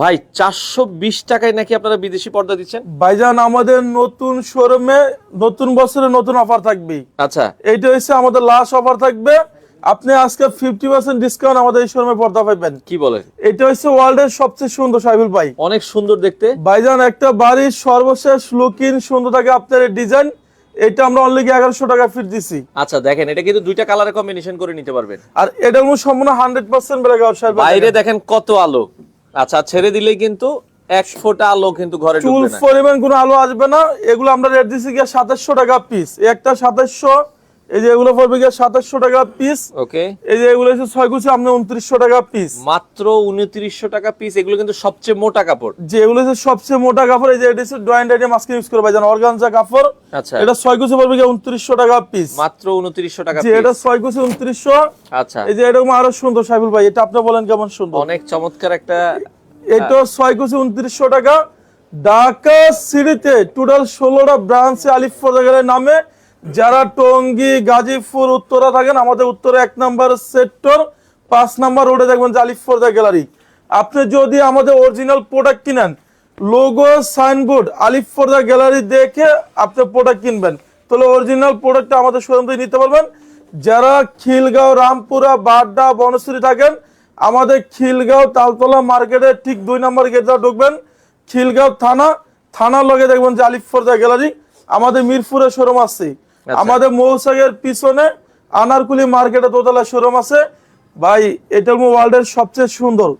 ভাই চারশো বিশ টাকায় নাকি আপনারা বিদেশি পর্দা দিচ্ছেন? ভাইজান আমাদের নতুন শোরুমে নতুন বছরে নতুন অফার থাকবে আচ্ছা। এইটা হচ্ছে আমাদের লাস্ট অফার থাকবে। আপনি আজকে ফিফটি পার্সেন্ট ডিসকাউন্ট আমাদের এই শোরুমে পর্দা পাইবেন। কি বলেন? এটা হচ্ছে ওয়ার্ল্ডের সবচেয়ে সুন্দর সাইবুল ভাই। অনেক সুন্দর দেখতে। ভাইজান একটা বাড়ির সর্বশেষ লুকিং সুন্দর থাকে আপনার ডিজাইন এটা আমরা অনলি এগারোশো টাকা ফিট দিছি। আচ্ছা দেখেন এটা কিন্তু দুইটা কালারে কম্বিনেশন করে নিতে পারবেন। আর মধ্যে সম্পূর্ণ হান্ড্রেড পার্সেন্ট বেড়ে গেল বাইরে দেখেন কত আলো। আচ্ছা ছেড়ে দিলে কিন্তু এক ফোঁটা আলো কিন্তু ঘরে চুল পরিমাণ কোনো আলো আসবে না। এগুলো আমরা রেট দিছি গিয়ে সাতাশশো টাকা পিস একটা সাতাশশো এই যে এগুলো পড়বে গিয়ে সাতাশশো টাকা পিস ওকে এই যে এগুলো হচ্ছে ছয় কুচি আপনি উনত্রিশশো টাকা পিস মাত্র উনত্রিশশো টাকা পিস এগুলো কিন্তু সবচেয়ে মোটা কাপড়। যে এগুলো হচ্ছে সবচেয়ে মোটা কাপড় এই যে এটা হচ্ছে ড্রয়েন্ট আইটেম আজকে ইউজ করে ভাইজান অর্গানজা কাপড়। আচ্ছা। এটা ছয় কুচি পড়বে গিয়ে উনত্রিশশো টাকা পিস মাত্র উনত্রিশশো টাকা যে এটা ছয় কুচি উনত্রিশশো। আচ্ছা। এই যে এরকম আরও সুন্দর সাইবুল ভাই এটা আপনি বলেন কেমন সুন্দর? অনেক চমৎকার একটা এটা ছয় কুচি উনত্রিশশো টাকা। ঢাকা সিটিতে টোটাল ষোলোটা ব্রাঞ্চে আলিফ নামে যারা টঙ্গী, গাজীপুর, উত্তরা থাকেন, আমাদের উত্তরে এক নাম্বার সেক্টর, পাঁচ নাম্বার রোডে দেখবেন যে ফোর্জা গ্যালারি। আপনি যদি আমাদের অরিজিনাল প্রোডাক্ট কিনেন logo signboard Alif Forza gallery দেখে আপনি প্রোডাক্ট কিনবেন। তাহলে অরিজিনাল প্রোডাক্টটা আমাদের শোরুম থেকে নিতে পারবেন। যারা খিলগাঁও, রামপুরা, বাড্ডা, বনশ্রী থাকেন, আমাদের খিলগাঁও তালতলা মার্কেটের ঠিক দুই নম্বর গেট ঢুকবেন। খিলগাঁও থানা, থানার লগে দেখবেন যে আলিফ ফোর্জা গ্যালারি। আমাদের মিরপুরে শোরুম আছে। আমাদের মৌসাগের পিছনে আনারকুলি মার্কেটে দোতলা শোরুম আছে। ভাই এটা ওয়ার্ল্ডের সবচেয়ে সুন্দর।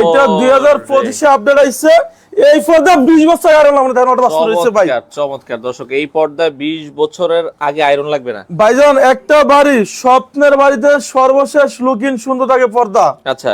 এটা দুই হাজার পঁচিশে আপডেট আইছে। এই পর্দা বিশ বছর আগে আমরা ওটা বাস্তব রয়েছে ভাই। চমৎকার দর্শক এই পর্দা বিশ বছরের আগে আয়রন লাগবে না। ভাইজান একটা বাড়ি স্বপ্নের বাড়িতে সর্বশেষ লুকিং সুন্দর থাকে পর্দা। আচ্ছা।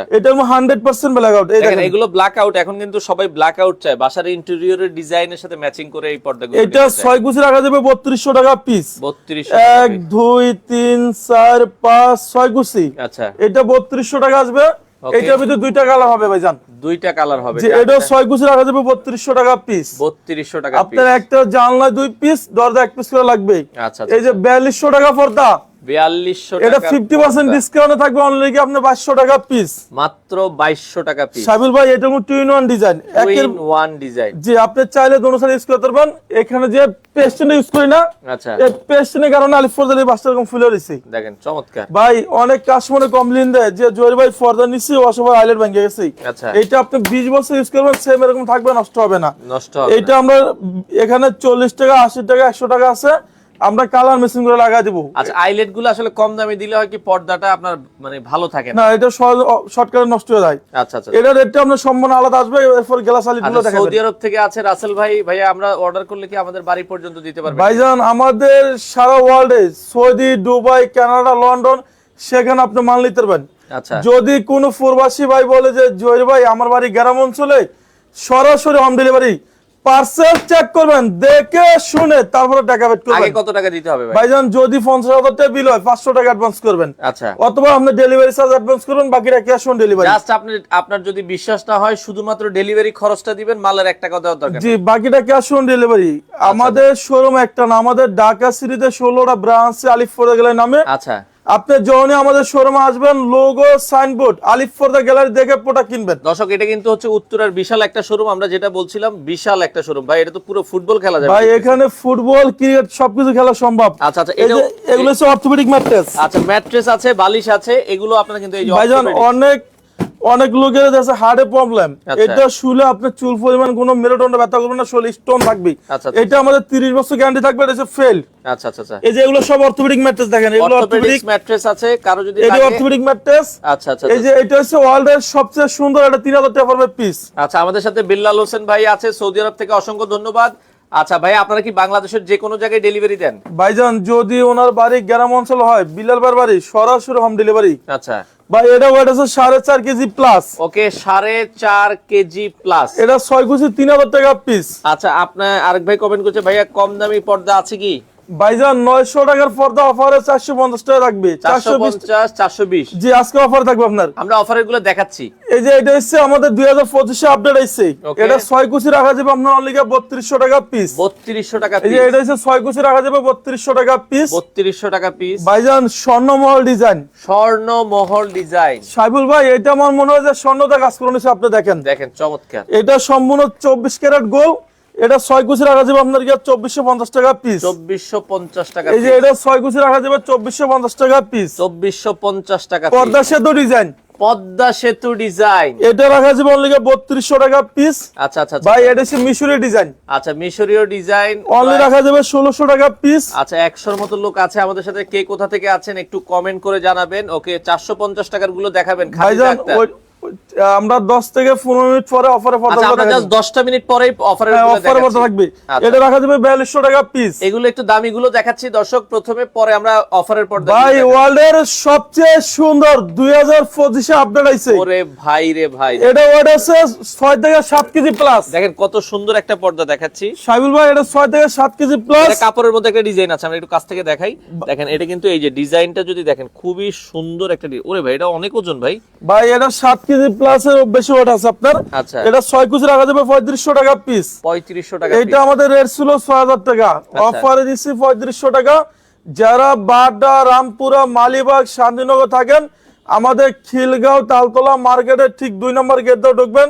হান্ড্রেড পার্সেন্ট ব্ল্যাক আউট এই দেখেন দেখেন। এগুলো ব্ল্যাক আউট এখন কিন্তু সবাই ব্ল্যাক আউট চায়। বাসার ইন্টেরিয়রের ডিজাইনের সাথে ম্যাচিং করে এই পর্দাগুলো এটা ছয় কুচি রাখা যাবে বত্রিশশো টাকা পিস বত্রিশ এক দুই তিন চার পাঁচ ছয় কুচি। আচ্ছা। এটা বত্রিশশো টাকা আসবে. এটার ভিতরে দুইটা কালার হবে ভাইজান। দুইটা কালার হবে। এটা ছয় কুচি রাখা যাবে বত্রিশশো টাকা পিস বত্রিশশো টাকা আপনার একটা জানলায় দুই পিস দরজা এক পিস করে লাগবে আচ্ছা এই যে বিয়াল্লিশশো টাকা পর্দা। বিয়াল্লিশশো এটা টাকা ডিসকাউন্টে থাকবে অনলি কি টাকা পিস মাত্র বাইশশো টাকা পিস সাবিল ভাই এটা টু ইন ওয়ান ডিজাইন একের ওয়ান ডিজাইন যে আপনি চাইলে দোনো সাইড ইউজ করতে পারবেন। এখানে যে পেস্টনে ইউজ করি না আচ্ছা। এই পেস্টনের কারণে আলিফ ফরদালি বাসটা এরকম ফুলে রয়েছে দেখেন চমৎকার। ভাই অনেক কাস্টমারে কমপ্লেন দেয় যে জয়ের ভাই ফর্দা নিচ্ছি অসবাই আইলেট ভেঙে গেছে। আচ্ছা। এটা আপনি বিশ বছর ইউজ করবেন সেম এরকম থাকবে নষ্ট হবে না। নষ্ট হবে এটা আমরা এখানে চল্লিশ টাকা আশি টাকা একশো টাকা আছে। আমরা কালার মেশিনগুলো লাগাই দিব। আচ্ছা আইলেটগুলো আসলে কম দামে দিলে হয় কি পর্দাটা আপনার মানে ভালো থাকে না? এটা শর্টকাটে নষ্ট হয়ে যায়। আচ্ছা আচ্ছা এটা রেটটা আপনার সম্পূর্ণ আলাদা আসবে এরপর গ্লাস আলিটগুলো আচ্ছা, দেখাবেন। সৌদি আরব থেকে আছে রাসেল ভাই ভাইয়া আমরা অর্ডার করলে কি আমাদের বাড়ি পর্যন্ত দিতে পারবেন? ভাইজান আমাদের সারা ওয়ার্ল্ডে সৌদি দুবাই কানাডা লন্ডন সেখানে আপনি মাল নিতে পারবেন। আচ্ছা। যদি কোনো প্রবাসী ভাই বলে যে জয়ের ভাই আমার বাড়ি গ্রাম অঞ্চলে সরাসরি হোম ডেলিভারি পার্সেল চেক করবেন দেখে শুনে তারপরে টাকা পেড আগে কত টাকা দিতে হবে ভাই? ভাইজান যদি পঞ্চাশ হাজার টাকা বিল হয় পাঁচশো টাকা অ্যাডভান্স করবেন। আচ্ছা। অথবা আপনি ডেলিভারি চার্জ অ্যাডভান্স করবেন বাকিটা ক্যাশ অন ডেলিভারি জাস্ট আপনি আপনার যদি বিশ্বাস না হয় শুধুমাত্র ডেলিভারি খরচটা দিবেন মালের এক টাকা দেওয়ার দরকার জি বাকিটা ক্যাশ অন ডেলিভারি আমাদের শোরুম একটা না আমাদের ঢাকা সিটিতে ষোলোটা ব্রাঞ্চ আলিফ ফোর্দা গ্যালারি নামে। আচ্ছা। আপনি যখনই আমাদের শোরুমে আসবেন logo signboard Alif the gallery দেখে পোটা কিনবেন। দর্শক এটা কিন্তু হচ্ছে উত্তরার বিশাল একটা শোরুম আমরা যেটা বলছিলাম বিশাল একটা শোরুম। ভাই এটা তো পুরো ফুটবল খেলা যাবে। ভাই এখানে ফুটবল ক্রিকেট সবকিছু খেলা সম্ভব। আচ্ছা আচ্ছা এই যে এগুলো হচ্ছে অর্থোপেডিক ম্যাট্রেস আচ্ছা ম্যাট্রেস আছে বালিশ আছে এগুলো আপনারা কিন্তু এই যে ভাইজান অনেক অনেক লোকের আছে হার্টে প্রবলেম আচ্ছা। এটা শুলে আপনার চুল পরিমাণ কোনো মেরুদণ্ড ব্যথা করবে না শরীর স্টোন থাকবে। আচ্ছা, আচ্ছা। এটা আমাদের 30 বছর গ্যারান্টি থাকবে এটা ফেল আচ্ছা আচ্ছা আচ্ছা। এই যে এগুলো সব অর্থোপেডিক ম্যাট্রেস দেখেন এগুলো অর্থোপেডিক ম্যাট্রেস আছে কারও যদি এটা লাগে- অর্থোপেডিক ম্যাট্রেস আচ্ছা আচ্ছা এই যে এটা হচ্ছে ওয়ার্ল্ডের সবচেয়ে সুন্দর এটা 3000 টাকা পড়বে পিস আচ্ছা আমাদের সাথে বিল্লাল হোসেন ভাই আছে সৌদি আরব থেকে অসংখ্য ধন্যবাদ। আচ্ছা ভাই আপনারা কি বাংলাদেশের যে কোনো জায়গায় ডেলিভারি দেন? ভাইজান যদি ওনার বাড়ি গ্রাম অঞ্চল হয় বিলাল বার বাড়ি সরাসরি হোম ডেলিভারি আচ্ছা। ভাই এটা ওয়েট আছে সাড়ে চার কেজি প্লাস ওকে সাড়ে চার কেজি প্লাস এটা ছয় কুচি তিন হাজার টাকা পিস আচ্ছা আপনার আরেক ভাই কমেন্ট করছে ভাইয়া কম দামি পর্দা আছে কি? ভাইজান নয়শো টাকার পর্দা অফারে চারশো পঞ্চাশ টাকা থাকবে। চারশো চারশো বিশ পঞ্চাশ চারশো বিশ। জি আজকে অফার থাকবে আপনার। আমরা অফারেরগুলো দেখাচ্ছি। এই যে এটা হচ্ছে আমাদের আপডেট এটা কুচি রাখা যাবে আপনার অনলি টাকা পিস বত্রিশশো টাকা এই যে এটা হচ্ছে কুচি রাখা যাবে বত্রিশশো টাকা পিস বত্রিশশো টাকা পিস ভাইজান স্বর্ণমহল ডিজাইন স্বর্ণ মহল ডিজাইন সাইবুল ভাই এটা আমার মনে হয় যে স্বর্ণতা কাজ করে নিচ্ছে আপনি দেখেন। দেখেন চমৎকার। এটা সম্পূর্ণ চব্বিশ ক্যারেট গোল এটা ছয় কুচি রাখা যাবে আপনার চব্বিশশো পঞ্চাশ টাকা পিস চব্বিশশো পঞ্চাশ টাকা এই যে এটা ছয় কুচি রাখা যাবে চব্বিশশো পঞ্চাশ টাকা পিস চব্বিশশো পঞ্চাশ টাকা পর্দা সেতু ডিজাইন পদ্মা সেতু ডিজাইন এটা রাখা যাবে অনলি বত্রিশশো টাকা পিস আচ্ছা আচ্ছা আচ্ছা। ভাই এটা হচ্ছে মিশরি ডিজাইন আচ্ছা মিশরীয় ডিজাইন অনলি রাখা যাবে ষোলোশো টাকা পিস আচ্ছা একশোর মতো লোক আছে আমাদের সাথে। কে কোথা থেকে আছেন একটু কমেন্ট করে জানাবেন। ওকে চারশো পঞ্চাশ টাকারগুলো দেখাবেন আমরা দশ থেকে পনেরো মিনিট পরে অফারে আচ্ছা আমরা জাস্ট দশটা মিনিট পরেই অফারের অফারে পড়তে থাকবে। আচ্ছা। এটা রাখা যাবে বিয়াল্লিশশো টাকা পিস এগুলো একটু দামি গুলো দেখাচ্ছি। দর্শক প্রথমে পরে আমরা অফারের ভাই ওয়ার্ল্ডের সবচেয়ে সুন্দর দুই হাজার পঁচিশে আপডেট আইছে। ওরে ভাই রে ভাই। এটা ওয়েট আছে ছয় থেকে সাত কেজি প্লাস দেখেন কত সুন্দর একটা পর্দা দেখাচ্ছি। সাইবুল ভাই এটা ছয় থেকে সাত কেজি প্লাস এটা কাপড়ের মধ্যে একটা ডিজাইন আছে আমরা একটু কাছ থেকে দেখাই। দেখেন এটা কিন্তু এই যে ডিজাইনটা যদি দেখেন খুবই সুন্দর একটা ওরে ভাই এটা অনেক ওজন ভাই। ভাই এটা সাত কেজি প্লাস এর বেশি আছে আপনার। আচ্ছা। এটা ছয় কুচি রাখা যাবে পঁয়ত্রিশশো টাকা পিস পঁয়ত্রিশশো টাকা এটা আমাদের রেট ছিল ছয় হাজার টাকা। আচ্ছা। অফারে দিচ্ছি পঁয়ত্রিশশো টাকা। যারা বাড্ডা রামপুরা মালিবাগ শান্তিনগর থাকেন আমাদের খিলগাঁও তালতলা মার্কেটের ঠিক দুই নম্বর গেট দিয়ে ঢুকবেন।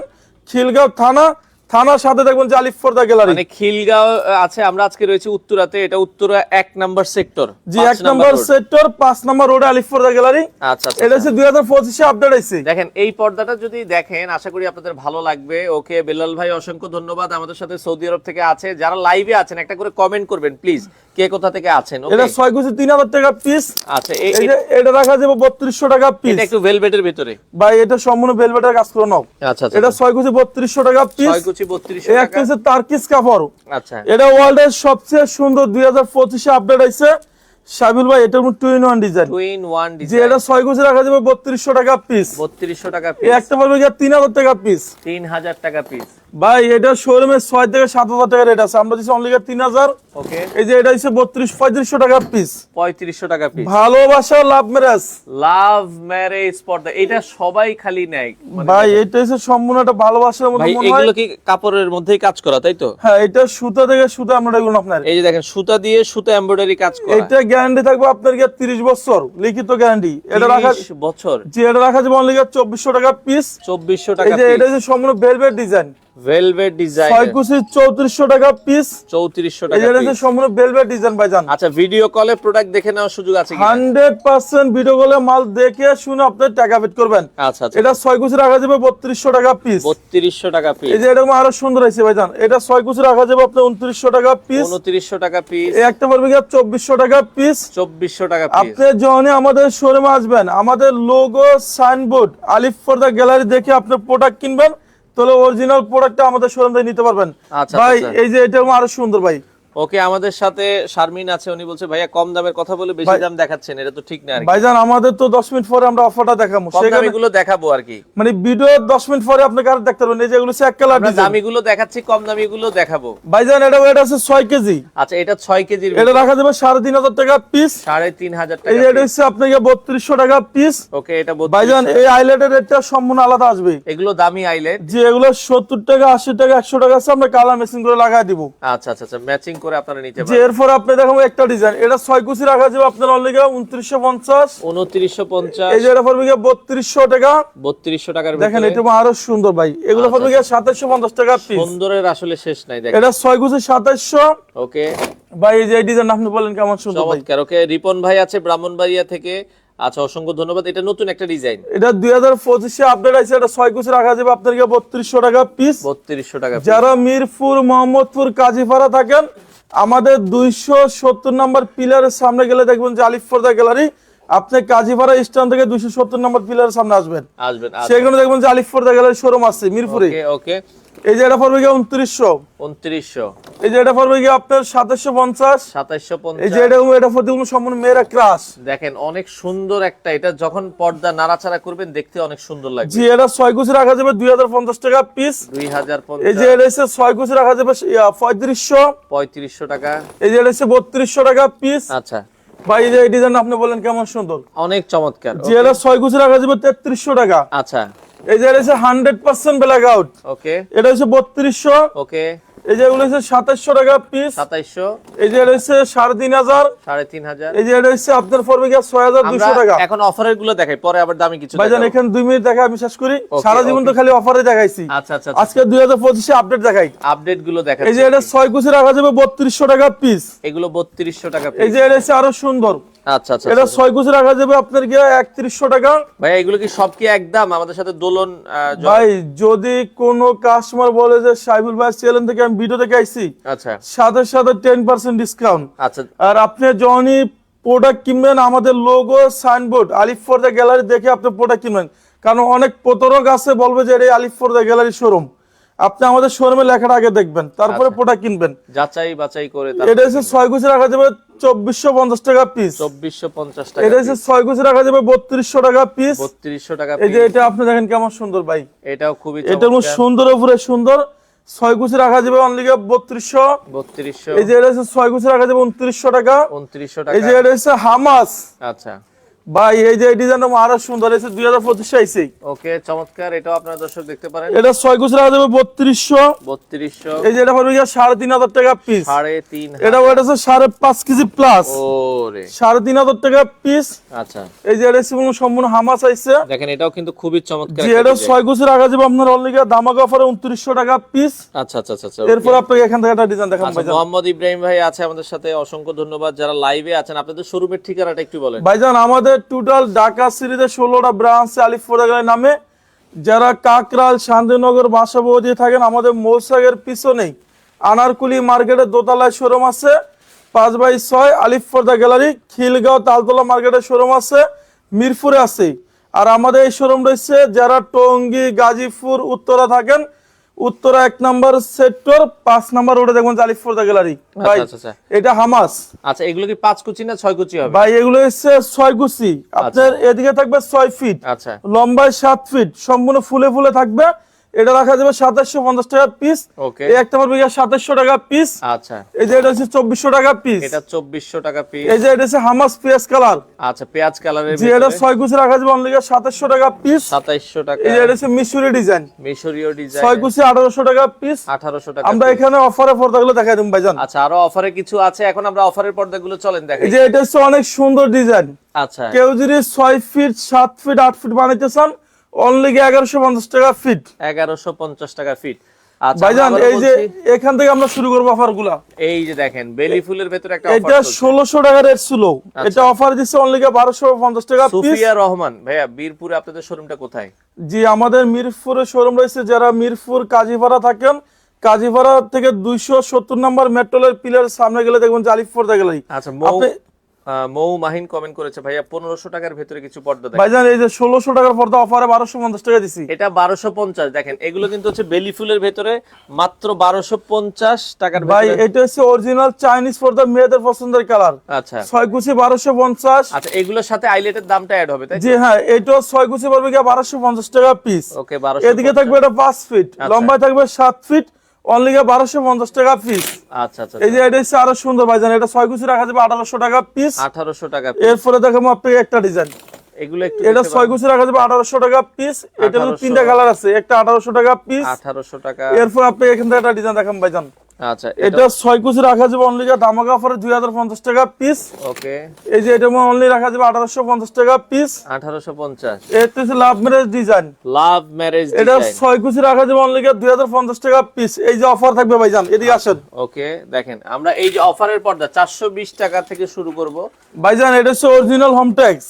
খিলগাঁও থানা থানার সাথে দেখবেন যে আলিফর্দা গ্যালারি মানে খিলগাঁও আছে আমরা আজকে রয়েছে উত্তরাতে। এটা উত্তরা এক নাম্বার সেক্টর জি এক নম্বর সেক্টর পাঁচ নম্বর রোডে আলিফর্দা গ্যালারি আচ্ছা আচ্ছা এটা হচ্ছে দুই হাজার পঁচিশে আপডেট আইছে দেখেন এই পর্দাটা যদি দেখেন আশা করি আপনাদের ভালো লাগবে। ওকে বেলাল ভাই অসংখ্য ধন্যবাদ। আমাদের সাথে সৌদি আরব থেকে আছে। যারা লাইভে আছেন একটা করে কমেন্ট করবেন প্লিজ কে কোথা থেকে আছেন? এটা ছয় কুচি তিন হাজার টাকা পিস আচ্ছা এই এটা রাখা যাবে বত্রিশশো টাকা পিস এটা একটু ভেলভেটের ভিতরে। ভাই এটা সম্পূর্ণ ভেলভেটের কাজ করে নাও। আচ্ছা আচ্ছা এটা ছয় কুচি বত্রিশশো টাকা পিস ছয় কুচি একটা হচ্ছে তার্কিস কাপড়। আচ্ছা। এটা ওয়ার্ল্ডের সবচেয়ে সুন্দর দুই হাজার পঁচিশে আপডেট আইছে সাবিল ভাই এটা two in one design two in one যে এটা ছয় কুচি রাখা যাবে বত্রিশশো টাকা পিস বত্রিশশো টাকা পিস একটা পারবে তিন হাজার টাকা পিস তিন হাজার টাকা পিস ভাই এটা শোরুমে ছয় থেকে সাত হাজার টাকা রেট আছে। আমরা দিচ্ছি অনলি তিন হাজার। এই যে এটা হচ্ছে বত্রিশ পঁয়ত্রিশশো টাকা পিস পঁয়ত্রিশশো টাকা পিস ভালোবাসা লাভ ম্যারেজ লাভ ম্যারেজ পর্দা এটা সবাই খালি নেয়। মানে ভাই এটা হচ্ছে সম্পূর্ণ একটা ভালোবাসার মতো মনে হয়। এগুলো কি কাপড়ের মধ্যেই কাজ করা তাই তো? হ্যাঁ এটা সুতা থেকে সুতা আমরা এগুলো আপনার। এই যে দেখেন সুতা দিয়ে সুতা এমব্রয়ডারি কাজ করা। এটা গ্যারান্টি থাকবে আপনার গিয়ে তিরিশ বছর লিখিত গ্যারান্টি এটা রাখা বছর? যে এটা রাখা যাবে অনলি চব্বিশশো টাকা পিস চব্বিশশো এই টাকা যে এটা যে সম্পূর্ণ ভেলভেট ডিজাইন ভেলভেট ডিজাইন কুচি টাকা পিস চৌত্রিশশো এই টাকা এটা সম্পূর্ণ ভেলভেট ডিজাইন ভাইজান। আচ্ছা ভিডিও কলে প্রোডাক্ট দেখে নেওয়ার সুযোগ আছে ভিডিও কলে মাল দেখে শুনে আপনি টাকা পেড করবেন। আচ্ছা আচ্ছা। এটা কুচি রাখা যাবে বত্রিশশো টাকা পিস বত্রিশশো টাকা পিস এই যে আরও সুন্দর হয়েছে ভাইজান। এটা ছয় কুচি রাখা যাবে আপনার উনত্রিশশো টাকা পিস উনত্রিশশো টাকা পিস এই একটা পড়বে টাকা পিস চব্বিশশো টাকা পিস আপনি যখনই আমাদের শোরুমে আসবেন আমাদের logo signboard Alif for the gallery দেখে আপনি প্রোডাক্ট কিনবেন। তাহলে অরিজিনাল প্রোডাক্টটা আমাদের শোরুম থেকে নিতে পারবেন আচ্ছা, ভাই আচ্ছা। এই যে এটা আরও সুন্দর ভাই ওকে আমাদের সাথে শারমিন আছে উনি বলছে ভাইয়া কম দামের কথা বলে বেশি দাম দেখাচ্ছেন এটা তো ঠিক না ভাইজান আমাদের তো দশ মিনিট পরে আমরা অফারটা দেখাবো। সেখানে দামিগুলো দেখাবো আর কি মানে ভিডিও দশ মিনিট পরে আপনাকে আর দেখতে পারবেন এই যে এগুলো এক কালার ডিজাইন দামিগুলো দেখাচ্ছি কম দামিগুলো দেখাবো। ভাইজান এটা ওয়েট আছে ছয় কেজি আচ্ছা এটা ছয় কেজির এটা রাখা যাবে সাড়ে তিন হাজার টাকা পিস সাড়ে তিন হাজার এই টাকা এটা হচ্ছে আপনাকে বত্রিশশো টাকা পিস ওকে এটা ভাইজান এই আইলেটের রেটটা সম্পূর্ণ আলাদা আসবে। এগুলো দামি আইলেট যে এগুলো সত্তর টাকা আশি টাকা একশো টাকা আছে আমরা কালার মেশিন করে লাগাই দিব। আচ্ছা আচ্ছা আচ্ছা ম্যাচিং করে আপনারা নিতে পারেন এরপর আপনি দেখাবো একটা ডিজাইন এটা কুচি রাখা যাবে আপনার অনলি উনত্রিশশো পঞ্চাশ। উনত্রিশশো পঞ্চাশ। এই যে এটা পড়বে টাকা। বত্রিশশো টাকার দেখেন এটা আরও সুন্দর ভাই। এগুলো পড়বে সাতাশশো পঞ্চাশ টাকা পিস সুন্দরের আসলে শেষ নাই দেখেন। এটা কুচি ওকে। ভাই এই যে ডিজাইন আপনি বলেন কেমন সুন্দর ভাই। ওকে। রিপন ভাই আছে ব্রাহ্মণবাড়িয়া থেকে। আচ্ছা অসংখ্য ধন্যবাদ। এটা নতুন একটা ডিজাইন এটা দুই হাজার পঁচিশে আপডেট আছে। এটা ছয় কুচি রাখা যাবে আপনার বত্রিশশো টাকা পিস বত্রিশশো টাকা যারা মিরপুর মোহাম্মদপুর কাজীপাড়া থাকেন আমাদের দুইশো সত্তর নম্বর পিলারের সামনে গেলে দেখবেন যে আলিফ ফর্দা গ্যালারি আপনি কাজীপাড়া স্ট্যান্ড থেকে দুইশো সত্তর নম্বর পিলারের সামনে আসবেন। আসবেন। সেখানে দেখবেন যে আলিফ ফর্দা গ্যালারি শোরুম আছে মিরপুরে। ওকে। এই যে এটা পড়বে গিয়ে উনত্রিশশো। উনত্রিশশো। এই যে এটা পড়বে গিয়ে আপনার সাতাশশো পঞ্চাশ। সাতাইশশো এই যে এটা এটা পড়তে কোনো সম্পূর্ণ মেয়েরা ক্রাশ দেখেন অনেক সুন্দর একটা এটা যখন পর্দা নাড়াচাড়া করবেন দেখতে অনেক সুন্দর লাগবে। জি এটা ছয় কুচি রাখা যাবে দুই হাজার পঞ্চাশ টাকা পিস দুই হাজার এই যে এটা হচ্ছে ছয় কুচি রাখা যাবে পঁয়ত্রিশশো। পঁয়ত্রিশশো টাকা। এই যে এটা হচ্ছে বত্রিশশো টাকা পিস আচ্ছা। বা এই ডিজাইন আপনি বলেন কেমন সুন্দর। অনেক চমৎকার। যে এটা ছয় কুচি রাখা যাবে তেত্রিশশো টাকা। আচ্ছা। এই যে এটা হচ্ছে hundred percent blackout okay এটা হচ্ছে বত্রিশশো। ওকে এই যে এগুলো হচ্ছে সাতাশশো টাকা পিস সাতাইশশো এই যে এটা হচ্ছে সাড়ে তিন হাজার। সাড়ে তিন হাজার। এই যে এটা হচ্ছে আপনার পড়বে গিয়ে ছয় হাজার দুশো টাকা। এখন অফারেরগুলো দেখাই পরে আবার দামি কিছু ভাইজান এখানে দুই মিনিট দেখা আমি শেষ করি। সারা জীবন তো খালি অফারে দেখাইছি। আচ্ছা আচ্ছা আজকে দুই হাজার পঁচিশে আপডেট দেখাই। আপডেটগুলো এই যে এটা ছয় কুচি রাখা যাবে বত্রিশশো টাকা পিস এগুলো বত্রিশশো টাকা এই যে এটা হচ্ছে আরও সুন্দর। আচ্ছা আচ্ছা এটা আচ্ছা। ছয় রাখা যাবে আপনার গিয়ে একত্রিশশো টাকা। ভাই এগুলো কি সব কি একদম? আমাদের সাথে দোলন ভাই যদি কোনো কাস্টমার বলে যে সাইবুল ভাই চ্যানেল থেকে আমি ভিডিও থেকে আইছি। আচ্ছা। সাথে সাথে টেন পার্সেন্ট ডিসকাউন্ট আচ্ছা। আর আপনি যখনই প্রোডাক্ট কিনবেন আমাদের লোগো সাইনবোর্ড আলিফ ফোর্দা গ্যালারি দেখে আপনি প্রোডাক্ট কিনবেন। কারণ অনেক প্রতারক আছে বলবে যে এটা আলিফ ফোর্দা গ্যালারি শোরুম আপনি আমাদের শোরুমে লেখাটা আগে দেখবেন তারপরে আচ্ছা। প্রোডাক্ট কিনবেন। যাচাই বাছাই করে এটা হচ্ছে ছয় গুছি রাখা যাবে চব্বিশশো পঞ্চাশ টাকা পিস চব্বিশশো পঞ্চাশ টাকা এটা হচ্ছে ছয় গুছি রাখা যাবে বত্রিশশো টাকা পিস বত্রিশশো টাকা এই যে এটা আপনি দেখেন কেমন সুন্দর ভাই। এটাও খুবই এটা মো সুন্দর উপরে সুন্দর। ছয় গুছি রাখা যাবে অনলি বত্রিশশো। বত্রিশশো। এই যে এটা হচ্ছে ছয় গুছি রাখা যাবে উনত্রিশশো টাকা। উনত্রিশশো টাকা এই যে এটা হচ্ছে হামাস। আচ্ছা। ভাই এই যে ডিজাইনটা আরও সুন্দর এসে দুই হাজার পঁচিশে আইসি ওকে চমৎকার এটাও আপনার দর্শক দেখতে পারেন। এটা ছয় বত্রিশশো। বত্রিশশো। এই যে এটা পড়বে সাড়ে তিন হাজার টাকা পিস সাড়ে তিন এটা ওয়েট আছে সাড়ে পাঁচ কেজি প্লাস সাড়ে তিন হাজার টাকা পিস আচ্ছা। এই যে এটা সম্পূর্ণ হামাস আইছে। দেখেন এটাও কিন্তু খুবই চমৎকার এটা ছয় যাবে আপনার অনলি দামাক অফারে উনত্রিশশো টাকা পিস আচ্ছা আচ্ছা আচ্ছা আচ্ছা, এরপর আপনাকে এখান থেকে একটা ডিজাইন দেখান আচ্ছা মোহাম্মদ ইব্রাহিম ভাই আছে আমাদের সাথে অসংখ্য ধন্যবাদ। যারা লাইভে আছেন আপনাদের শোরুমের ঠিকানাটা একটু বলেন। ভাইজান আমাদের টোটাল ঢাকা সিরিজের ষোলোটা ব্রাঞ্চ আলিফুরাগের নামে। যারা কাকরাল, শান্তিনগর বাসাবো দিয়ে থাকেন, আমাদের মৌসাগের পিছনেই আনারকুলি মার্কেটের দোতলায় শোরুম আছে। পাঁচ বাই ছয় আলিফুরদা গ্যালারি, খিলগাঁও তালতলা মার্কেটের শোরুম আছে, মিরপুরে আছে আর আমাদের এই শোরুম রয়েছে যারা টঙ্গী, গাজীপুর, উত্তরা থাকেন উত্তরা এক নাম্বার সেক্টর পাঁচ নাম্বার রোডে দেখবেন যে আলিফুরদা গ্যালারি ভাই আচ্ছা, আচ্ছা। এটা হামাস আচ্ছা এগুলো কি পাঁচ কুচি না ছয় কুচি হবে? ভাই এগুলো হচ্ছে ছয় কুচি। আপনার এদিকে থাকবে ছয় ফিট আচ্ছা। লম্বায় সাত ফিট সম্পূর্ণ ফুলে ফুলে থাকবে। এটা রাখা যাবে সাতাশশো পঞ্চাশ টাকা পিস এই একটা পারবে সাতাশশো টাকা পিস আচ্ছা। এই যে এটা হচ্ছে চব্বিশশো টাকা পিস এটা চব্বিশশো টাকা পিস এই যে এটা হচ্ছে হামাস পিএস কালার আচ্ছা পেঁয়াজ কালারের যে এটা ছয় গুছি রাখা যাবে অনলি সাতাশশো টাকা পিস সাতাইশশো টাকা। এই যে এটা হচ্ছে মিশরি ডিজাইন মিশরীয় ডিজাইন ছয় গুছি আঠারোশো টাকা পিস আঠারোশো টাকা আমরা। এখানে অফারে পর্দাগুলো দেখাই দেবো ভাইজান। আচ্ছা আরও অফারে কিছু আছে? এখন আমরা অফারের পর্দাগুলো চলেন দেখাই। এই যে এটা হচ্ছে অনেক সুন্দর ডিজাইন আচ্ছা। কেউ যদি ছয় ফিট সাত ফিট আট ফিট বানাইতে চান অনলি এগারোশো পঞ্চাশ টাকা ফিট এগারোশো পঞ্চাশ টাকা ফিট আচ্ছা ভাইজান এই যে এখান থেকে আমরা শুরু করব অফারগুলা এই যে দেখেন বেলি ফুলের ভেতরে একটা এটা অফার টাকা রেট ছিল। এটা অফার দিচ্ছে অনলি বারোশো পঞ্চাশ টাকা সুফিয়া রহমান ভাইয়া বীরপুরে আপনাদের শোরুমটা কোথায়? জি আমাদের মিরপুরে শোরুম রয়েছে। যারা মিরপুর কাজীপাড়া থাকেন কাজীপাড়া থেকে দুইশো সত্তর নম্বর মেট্রোলের পিলার সামনে গেলে দেখবেন জালিফপুর গেলেই আচ্ছা মৌ মাহিন কমেন্ট করেছে ভাইয়া পনেরোশো টাকার ভেতরে কিছু পর্দা ভাইজান এই যে ষোলোশো টাকার পর্দা অফারে বারোশো পঞ্চাশ টাকা দিছি। এটা বারোশো পঞ্চাশ দেখেন এগুলো কিন্তু হচ্ছে বেলি ফুলের ভেতরে মাত্র বারোশো পঞ্চাশ টাকার ভাই এটা হচ্ছে অরিজিনাল চাইনিজ পর্দা মেয়েদের পছন্দের কালার আচ্ছা। ছয় কুচি বারোশো পঞ্চাশ। আচ্ছা এগুলোর সাথে আইলেটের দামটা অ্যাড হবে তাই জি হ্যাঁ এটাও ছয় কুচি পড়বে গিয়ে বারোশো পঞ্চাশ টাকা পিস ওকে বারোশো এদিকে থাকবে এটা পাঁচ ফিট আচ্ছা। লম্বায় থাকবে সাত ফিট অনলি বারোশো পঞ্চাশ টাকা পিস আচ্ছা আচ্ছা এই যে এটা হচ্ছে আরও সুন্দর ভাইজান এটা ছয় কুচি রাখা যাবে আঠারোশো টাকা পিস আঠারোশো টাকা এরপরে দেখাবো আপনাকে একটা ডিজাইন এগুলো একটু এটা ছয় কুচি রাখা যাবে আঠারোশো টাকা পিস এটা 1800 তিনটা কালার আছে একটা আঠারোশো টাকা পিস আঠারোশো টাকা। এরপর আপনি এখান থেকে একটা ডিজাইন দেখাম ভাইজান আচ্ছা এটা কুচি রাখা যাবে অনলি দামাকা অফারে টাকা পিস ওকে এই যে এটা অনলি রাখা যাবে আঠারোশো পঞ্চাশ টাকা পিস আঠারোশো পঞ্চাশ। এটা হচ্ছে love marriage design love marriage এটা ছয় কুচি রাখা যাবে অনলি দুই হাজার পঞ্চাশ টাকা পিস এই যে অফার থাকবে ভাইজান এদিকে আসেন। ওকে দেখেন আমরা এই যে অফারের পর্দা চারশো বিশ টাকা থেকে শুরু করব। ভাইজান এটা হচ্ছে অরিজিনাল হোম ট্যাক্স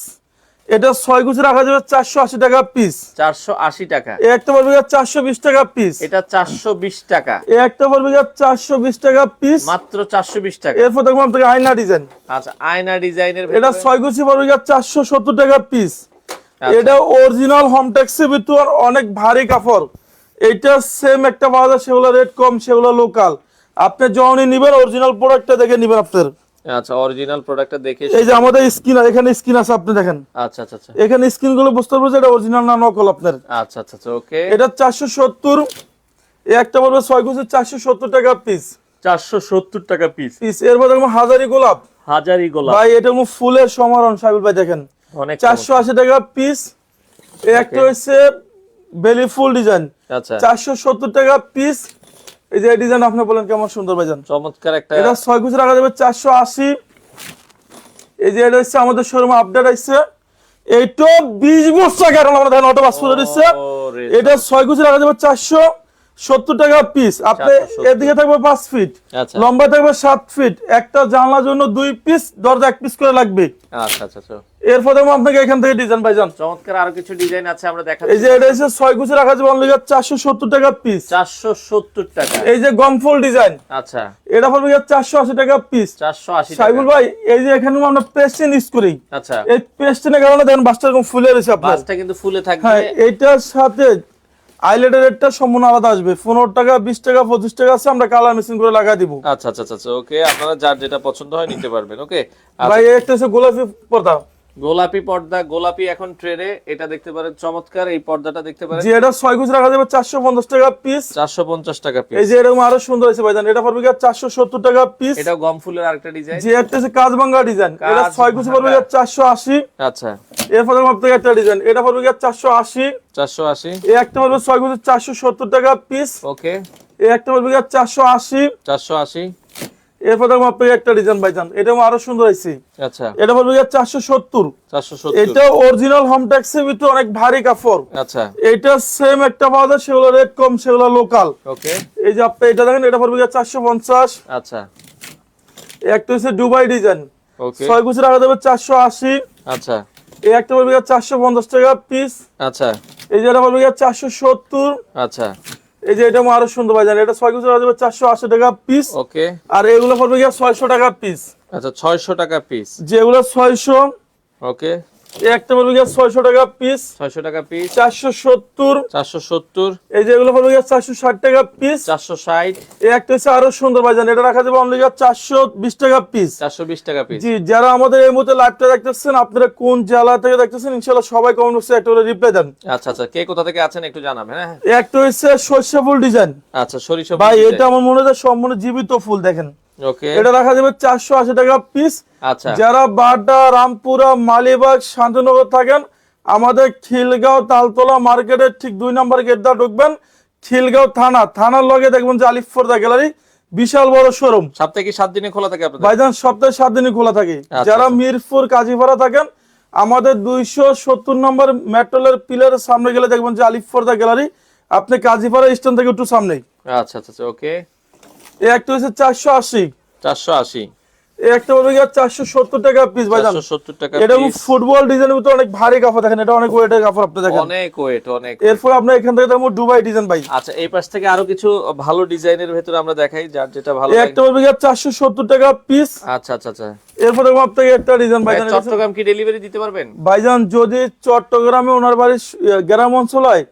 এটা ছয় কুচি রাখা যাবে চারশো আশি টাকা পিস চারশো আশি টাকা। একটা পড়বে চারশো বিশ টাকা পিস এটা চারশো বিশ টাকা। একটা পড়বে চারশো বিশ টাকা পিস মাত্র চারশো বিশ টাকা। এরপর দেখব আপনাকে আয়না ডিজাইন আচ্ছা আয়না ডিজাইনের এটা ছয় কুচি পড়বে চারশো সত্তর টাকা পিস আচ্ছা। এটা অরিজিনাল হোম ট্যাক্সের ভিতর অনেক ভারী কাপড়। এটা সেম একটা পাওয়া যায় সেগুলো রেট কম সেগুলো লোকাল আপনি যখনই নিবেন অরিজিনাল প্রোডাক্টটা দেখে নিবেন আপনার। আচ্ছা অরিজিনাল প্রোডাক্টটা দেখে এই যে আমাদের স্কিন এখানে স্কিন আছে আপনি দেখেন। আচ্ছা আচ্ছা আচ্ছা। এখানে স্কিনগুলো বুঝতে পারব যে এটা অরিজিনাল না নকল আপনার। আচ্ছা আচ্ছা আচ্ছা ওকে এটা চারশো সত্তর একটা ছয় কুচি চারশো সত্তর টাকা পিস চারশো সত্তর টাকা পিস পিস এরপর দেখব হাজারি গোলাপ। হাজারি গোলাপ। ভাই এটা কোনো ফুলের সমারণ সাবিল ভাই দেখেন। অনেক চারশো আশি টাকা পিস এই একটা হচ্ছে বেলি ফুল ডিজাইন আচ্ছা। চারশো সত্তর টাকা পিস এই যে ডিজাইন আপনি বলেন কেমন সুন্দর ভাইজান চমৎকার একটা এটা ছয় কুচি রাখা যাবে চারশো আশি। এই যে এটা হচ্ছে আমাদের শোরুমে আপডেট আসছে এইটা বিশ বছর কারণ আমরা দেখেন অটো পাসপোর্ট দিচ্ছে এটা ছয় কুচি রাখা যাবে চারশো। সত্তর টাকা পিস আপনি এদিকে থাকবে পাঁচ ফিট আচ্ছা। লম্বা থাকবে সাত ফিট একটা জানলার জন্য দুই পিস দরজা এক পিস করে লাগবে। আচ্ছা আচ্ছা আচ্ছা। আপনাকে এখান থেকে ডিজাইন ভাইজান। চমৎকার আরও কিছু ডিজাইন আছে আমরা এই যে এটা হচ্ছে ছয় রাখা যাবে অনলি চারশো সত্তর টাকা পিস চারশো সত্তর টাকা। এই যে গমফুল ডিজাইন আচ্ছা। এটা পড়বে চারশো আশি টাকা পিস চারশো আশি সাইবুল ভাই এই যে এখানে আমরা পেস্টিন ইউজ করি। আচ্ছা। এই পেস্টিনের কারণে দেখেন বাসটা এরকম ফুলে রয়েছে আপনার। বাসটা কিন্তু ফুলে থাকবে। হ্যাঁ এইটার সাথে আইলেটের রেটটা সম্পূর্ণ আলাদা আসবে। পনেরো টাকা বিশ টাকা পঁচিশ টাকা আছে আমরা কালার মেশিন করে লাগাই দিব। আচ্ছা আচ্ছা আচ্ছা ওকে আপনারা যার যেটা পছন্দ হয় নিতে পারবেন ওকে ভাই এই একটা হচ্ছে গোলাপি পর্দা। গোলাপি পর্দা গোলাপি এখন ট্রেনে এটা দেখতে পারেন চমৎকার এই পর্দাটা দেখতে পারেন। যে এটা ছয় কুচি রাখা যাবে চারশো পঞ্চাশ টাকা পিস চারশো পঞ্চাশ টাকা এই পিস যে এরকম আরও সুন্দর হয়েছে ভাইজান এটা পড়বে চারশো সত্তর টাকা পিস এটা গম ফুলের আরেকটা ডিজাইন যে একটা হচ্ছে কাজবাঙ্গা ডিজাইন এটা কাজ ছয় কুচি পড়বে ভাঙা। চারশো আশি। আচ্ছা। এরপরে আপনাকে একটা ডিজাইন এটা পড়বে চারশো আশি। চারশো আশি। এই একটা পড়বে ছয় কুচি চারশো সত্তর টাকা পিস ওকে এই একটা পড়বে চারশো আশি। চারশো আশি। এরপর দেখব আপনাকে একটা ডিজাইন ভাইজান এটা আরও সুন্দর হয়েছে আচ্ছা। এটা পড়বে চারশো সত্তর। এটা অরিজিনাল হোম ট্যাক্সের ভিতরে অনেক ভারী কাপড়। আচ্ছা। এটা সেম একটা পাওয়া যায় সেগুলো রেট কম সেগুলো লোকাল ওকে। এই যে আপনি এটা দেখেন এটা পড়বে চারশো পঞ্চাশ। আচ্ছা। একটা হচ্ছে দুবাই ডিজাইন ওকে। ছয় কুচি রাখা যাবে চারশো আশি। আচ্ছা। এই একটা পড়বে চারশো পঞ্চাশ টাকা পিস আচ্ছা। এই যে এটা পড়বে চারশো সত্তর। আচ্ছা। এই যে এটা আরও সুন্দর ভাইজান এটা ছয় রাখা যাবে চারশো আশি টাকা পিস ওকে আর এগুলো পড়বে গিয়ে ছয়শো টাকা পিস আচ্ছা ছয়শো টাকা পিস যেগুলো ছয়শো ওকে একটা পড়বে গিয়ে ছয়শো টাকা পিস ছয়শো টাকা পিস চারশো সত্তর। চারশো সত্তর এই যেগুলো পড়বে গিয়ে চারশো ষাট টাকা পিস এই একটা হচ্ছে আরও সুন্দর এটা রাখা যাবে অনলি টাকা পিস চারশো বিশ টাকা পিস জি যারা আমাদের এই মুহূর্তে লাইভটা দেখতেছেন আপনারা কোন জেলা থেকে দেখতেছেন ইনশাল্লাহ সবাই কমেন্ট বক্সে একটা করে রিপ্লাই দেন। আচ্ছা আচ্ছা কে কোথা থেকে আছেন একটু জানাবেন হ্যাঁ একটা হচ্ছে সরিষা ফুল ডিজাইন আচ্ছা সরিষা ভাই এটা আমার মনে হয় সম্পূর্ণ জীবিত ফুল দেখেন। এটা রাখা যাবে চারশো আশি টাকা পিস আচ্ছা। যারা বাড্ডা রামপুরা মালিবাগ শান্তনগর থাকেন আমাদের খিলগাঁও তালতলা মার্কেটের ঠিক দুই নম্বর গেটটা ঢুকবেন। খিলগাঁও থানা। থানার লগে দেখবেন যে আলিফর্দা গ্যালারি বিশাল বড় শোরুম সপ্তাহে কি সাত দিনে খোলা থাকে ভাইজান সপ্তাহে সাত দিনই খোলা থাকে। আচ্ছা, যারা আচ্ছা। মিরপুর কাজীপাড়া থাকেন আমাদের দুইশো সত্তর নম্বর মেট্রোলের পিলারের সামনে গেলে দেখবেন যে আলিফর্দা গ্যালারি। আপনি কাজীপাড়া স্ট্যান্ড থেকে একটু সামনেই। আচ্ছা আচ্ছা আচ্ছা ওকে এই একটা হচ্ছে চারশো আশি। চারশো আশি। একটা বলবে চারশো সত্তর টাকা পিস চারশো সত্তর টাকা এটা ফুটবল ডিজাইনের অনেক ভারী কাপড় দেখেন এটা অনেক ওয়েটের কাপড় আপনি দেখেন। অনেক ওয়েট অনেক এরপর আপনার এখান থেকে দেখব দুবাই ডিজাইন ভাই। আচ্ছা এই পাশ থেকে আরও কিছু ভালো ডিজাইনের ভেতরে আমরা দেখাই যার যেটা ভালো একটা বলবে চারশো সত্তর টাকা পিস আচ্ছা আচ্ছা আচ্ছা। এরপর দেখব আপনাকে একটা ডিজাইন ভাই, চট্টগ্রাম কি ডেলিভারি দিতে পারবেন? ভাইজান যদি চট্টগ্রামে ওনার বাড়ির ইয়ে, গ্রাম অঞ্চল হয়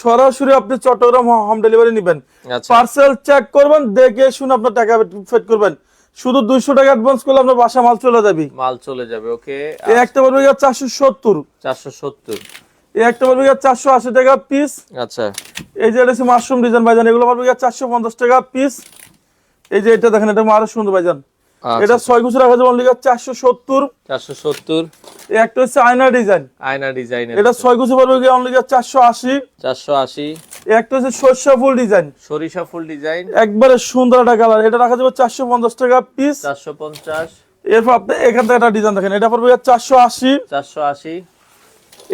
সরাসরি আপনি চট্টগ্রাম হোম ডেলিভারি নেবেন। আচ্ছা। পার্সেল চেক করবেন দেখে শুনে আপনার টাকা ফেড করবেন। শুধু দুইশো টাকা অ্যাডভান্স করলে আপনার বাসা মাল চলে যাবে। মাল চলে যাবে ওকে এই একটা বলবে চারশো সত্তর। চারশো সত্তর। একটা বলবে চারশো আশি টাকা পিস আচ্ছা। এই যে এটা মাশরুম ডিজাইন ভাইজান এগুলো বলবে চারশো পঞ্চাশ টাকা পিস এই যে এটা দেখেন এটা আরও সুন্দর ভাইজান। এটা ছয় কুচি রাখা যাবে চারশো সত্তর। চারশো সত্তর। একটা হচ্ছে আয়না ডিজাইন। আয়না ডিজাইনের এটা ছয় কুচি পারবে অনলি চারশো আশি। চারশো আশি। এই একটা হচ্ছে সর্ষা ফুল ডিজাইন। সরিষা ফুল ডিজাইন। একবারে সুন্দর একটা কালার। এটা রাখা যাবে চারশো পঞ্চাশ টাকা পিস চারশো পঞ্চাশ। এরপর আপনি এখান থেকে একটা ডিজাইন দেখেন। এটা পড়বে চারশো আশি। চারশো আশি।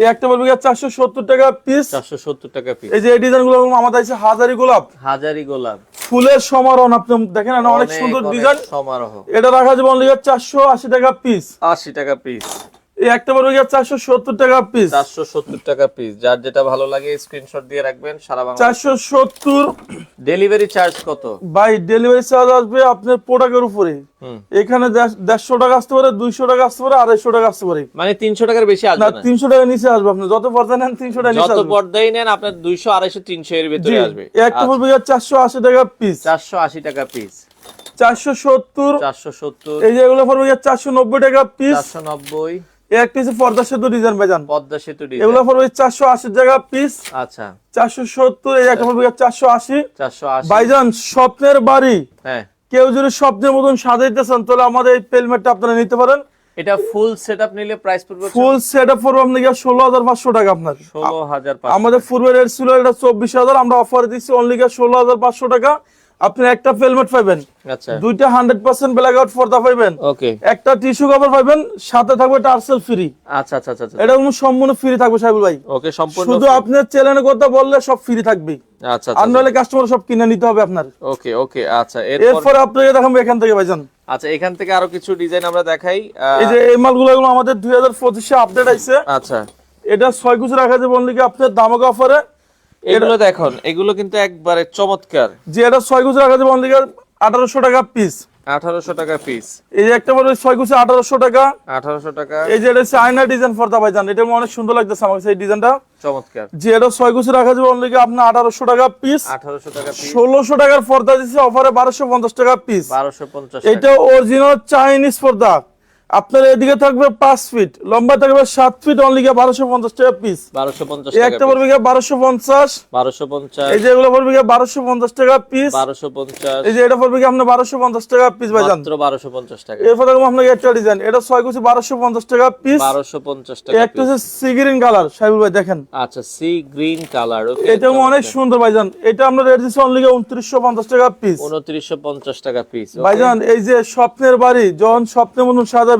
এই একটা পড়বে চারশো সত্তর টাকা পিস চারশো সত্তর টাকা পিস এই যে এই ডিজাইনগুলো আমাদের আছে হাজারি গোলাপ। হাজারি গোলাপ। ফুলের সমারোহ আপনি দেখেন না অনেক সুন্দর ডিজাইন। সমারোহ। এটা রাখা যাবে অনলি চারশো আশি টাকা পিস আশি টাকা পিস এই একটা পড়বে গিয়ে চারশো সত্তর টাকা পিস চারশো সত্তর টাকা পিস যার যেটা ভালো লাগে স্ক্রিনশট দিয়ে রাখবেন সারা বাংলা চারশো সত্তর ডেলিভারি চার্জ কত? বাই ডেলিভারি চার্জ আসবে আপনার প্রোডাক্টের উপরে। এখানে দেড়- দেড়শো টাকা আসতে পারে দুইশো টাকা আসতে পারে আড়াইশো টাকা আসতে পারে। মানে তিনশো টাকার বেশি আসবে না তিনশো টাকা নিচে আসবে আপনার। যত পর্দা নেন তিনশো টাকা নিচে যত আসবে। পর্দাই নেন আপনার দুইশো আড়াইশো তিনশো এর ভিতরে আসবে। একটা পড়বে গিয়ে চারশো আশি টাকা পিস চারশো আশি টাকা পিস চারশো সত্তর। চারশো সত্তর। এই যে এগুলো পড়বে গিয়ে চারশো নব্বই টাকা পিস চারশো নব্বই। এই একটা হচ্ছে পর্দা সেতু ডিজাইন ভাইজান। পদ্মা সেতু ডিজাইন এগুলো পড়বে চারশো আশি টাকা পিস আচ্ছা। চারশো সত্তর এই একটা পড়বে চারশো আশি। চারশো আশি। ভাইজান স্বপ্নের বাড়ি। হ্যাঁ। কেউ যদি স্বপ্নের মতন সাজাইতে চান তাহলে আমাদের এই পেলমেটটা আপনারা নিতে পারেন। এটা ফুল সেটআপ নিলে প্রাইস পড়বে ফুল পড়বে আপনাকে টাকা আপনার। আমাদের পূর্বের রেট ছিল এটা চব্বিশ হাজার আমরা অফার দিচ্ছি অনলি ষোলো হাজার পাঁচশো টাকা। আপনি একটা হেলমেট পাইবেন। আচ্ছা। দুইটা হান্ড্রেড পার্সেন্ট ব্ল্যাক আউট পর্দা পাইবেন। ওকে একটা টিস্যু কভার পাইবেন সাথে থাকবে টার্সেল ফ্রি আচ্ছা আচ্ছা আচ্ছা আচ্ছা। এটা কোনো সম্পূর্ণ ফ্রি থাকবে সাহেবুল ভাই। ওকে সম্পূর্ণ শুধু আপনার চ্যানেলের কথা বললে সব ফ্রি থাকবে। আচ্ছা আর আচ্ছা। নাহলে কাস্টমার সব কিনে নিতে হবে আপনার। ওকে ওকে আচ্ছা এরপর আপনাকে দেখাবো এখান থেকে ভাইজান আচ্ছা এখান থেকে আরও কিছু ডিজাইন আমরা দেখাই। এই যে এই মালগুলো আমাদের দুই হাজার পঁচিশে আপডেট আইছে। আচ্ছা। এটা ছয় কুচি রাখা যাবে অনলি আপনার দামক অফারে এগুলো দেখুন এগুলো কিন্তু একবারে চমৎকার। যে এটা ছয় রাখা যাবে অনলি আঠারোশো টাকা পিস আঠারোশো টাকা পিস এই যে একটা বলে ছয় কুচি আঠারোশো টাকা। আঠারোশো টাকা। এই যে এটা হচ্ছে আয়না ডিজাইন ফর্দা ভাইজান এটা অনেক সুন্দর লাগতেছে আমার কাছে এই ডিজাইনটা চমৎকার। যে এটা ছয় কুচি রাখা যাবে অনলি আপনার আঠারোশো টাকা পিস আঠারোশো টাকা পিস ষোলোশো টাকার পর্দা দিচ্ছে অফারে বারোশো পঞ্চাশ টাকা পিস বারোশো পঞ্চাশ এটা অরিজিনাল চাইনিজ পর্দা। আপনার এদিকে থাকবে পাঁচ ফিট লম্বা থাকবে সাত ফিট অনলি গিয়ে বারোশো পঞ্চাশ টাকা পিস বারোশো পঞ্চাশ একটা পড়বে গিয়ে বারোশো পঞ্চাশ। বারোশো পঞ্চাশ। এই যে এগুলো পড়বে গিয়ে বারোশো পঞ্চাশ টাকা পিস বারোশো পঞ্চাশ। এই যে এটা পড়বে গিয়ে আপনার বারোশো পঞ্চাশ টাকা পিস ভাইজান। মাত্র বারোশো পঞ্চাশ টাকা। এরপর দেখব আপনাকে একটা ডিজাইন এটা ছয় কুচি বারোশো পঞ্চাশ টাকা পিস বারোশো পঞ্চাশ টাকা একটা হচ্ছে সিগ্রিন কালার সাহেবুল ভাই দেখেন। আচ্ছা সি গ্রিন কালার এটা অনেক সুন্দর ভাইজান। এটা আমরা রেট দিচ্ছি অনলি গিয়ে উনত্রিশশো পঞ্চাশ টাকা পিস উনত্রিশশো পঞ্চাশ টাকা পিস ভাইজান এই যে স্বপ্নের বাড়ি যখন স্বপ্নের মতন সাজাবেন